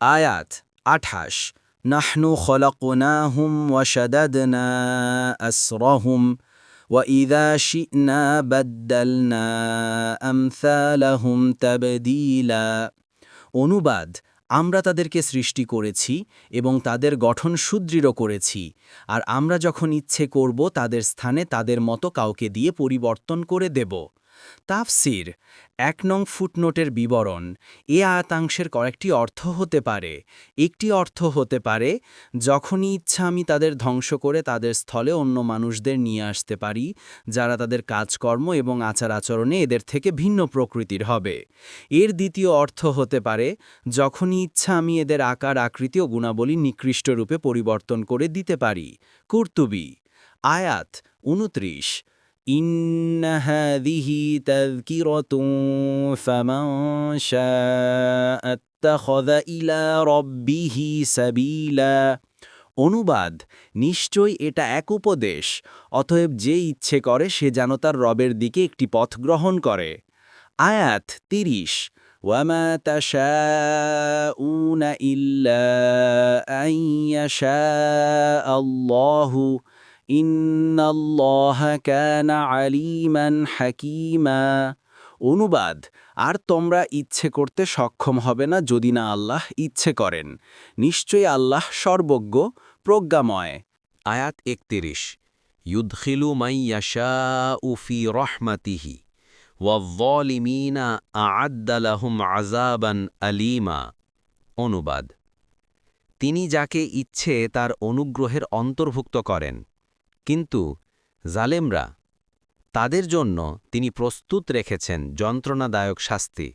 আয়াত আঠাশ নাহনু খলকনাহুম ওয়াশাদাদনা আসরহুম وإذا شئنا بدلنا أمثالهم تبديلا অনুবাদ আমরা তাদেরকে সৃষ্টি করেছি এবং তাদের গঠন সুদৃঢ় করেছি আর আমরা যখন ইচ্ছে করব তাদের স্থানে তাদের মতো কাউকে দিয়ে পরিবর্তন করে দেব তাফসির, এক নং ফুটনোটের বিবরণ, এ আয়াতাংশের কয়েকটি অর্থ হতে পারে। একটি অর্থ হতে পারে, যখনই ইচ্ছা আমি তাদের ধ্বংস করে তাদের স্থলে অন্য মানুষদের নিয়ে আসতে পারি, যারা তাদের কাজকর্ম এবং আচার আচরণে এদের থেকে ভিন্ন প্রকৃতির হবে। এর দ্বিতীয় অর্থ হতে পারে, যখনই ইচ্ছা আমি এদের আকার, আকৃতি ও গুণাবলী নিকৃষ্ট রূপে পরিবর্তন করে দিতে পারি। কুর্তুবি, আয়াত উনত্রিশ إن هذه تذكرة فمن شاء اتخذ إلى ربه سبيلا অনুবাদ নিশ্চয়ই এটা এক উপদেশ অতএব যে ইচ্ছে করে সে যেন তার রবের দিকে একটি পথ গ্রহণ করে আয়াত তিরিশ وما تشاءون إلا أن يشاء الله ইন্নাল্লাহ কানা আলিমান হাকিমা। অনুবাদ, আর তোমরা ইচ্ছে করতে সক্ষম হবে না যদি না আল্লাহ ইচ্ছে করেন। নিশ্চয়ই আল্লাহ সর্বজ্ঞ, প্রজ্ঞাময়। আয়াত একতিরিশ, ইউদখিলু মাইয়াশা উফি রহমাতিহি ওয়াজ্জলিমিনা আআদ্দালাহুম আজাবান আলিমা। অনুবাদ, তিনি যাকে ইচ্ছে তার অনুগ্রহের অন্তর্ভুক্ত করেন। কিন্তু জালেমরা তাদের জন্য তিনি প্রস্তুত রেখেছেন যন্ত্রণাদায়ক শাস্তি।